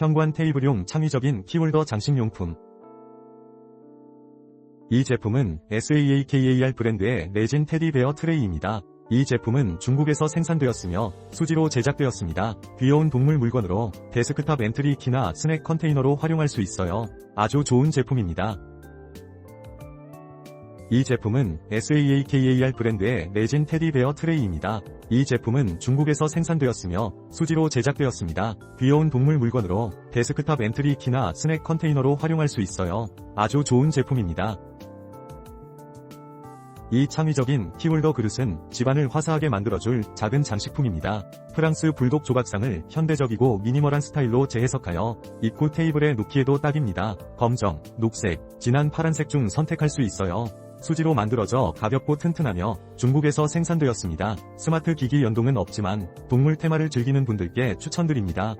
현관 테이블용 창의적인 키홀더 장식용품. 이 제품은 SAAKAR 브랜드의 레진 테디베어 트레이입니다. 이 제품은 중국에서 생산되었으며 수지로 제작되었습니다. 귀여운 동물 물건으로 데스크탑 엔트리 키나 스낵 컨테이너로 활용할 수 있어요. 아주 좋은 제품입니다. 이 제품은 SAAKAR 브랜드의 레진 테디베어 트레이입니다. 이 제품은 중국에서 생산되었으며 수지로 제작되었습니다. 귀여운 동물 물건으로 데스크탑 엔트리 키나 스낵 컨테이너로 활용할 수 있어요. 아주 좋은 제품입니다. 이 창의적인 키홀더 그릇은 집안을 화사하게 만들어줄 작은 장식품입니다. 프랑스 불독 조각상을 현대적이고 미니멀한 스타일로 재해석하여 입구 테이블에 놓기에도 딱입니다. 검정, 녹색, 진한 파란색 중 선택할 수 있어요. 수지로 만들어져 가볍고 튼튼하며 중국에서 생산되었습니다. 스마트 기기 연동은 없지만 동물 테마를 즐기는 분들께 추천드립니다.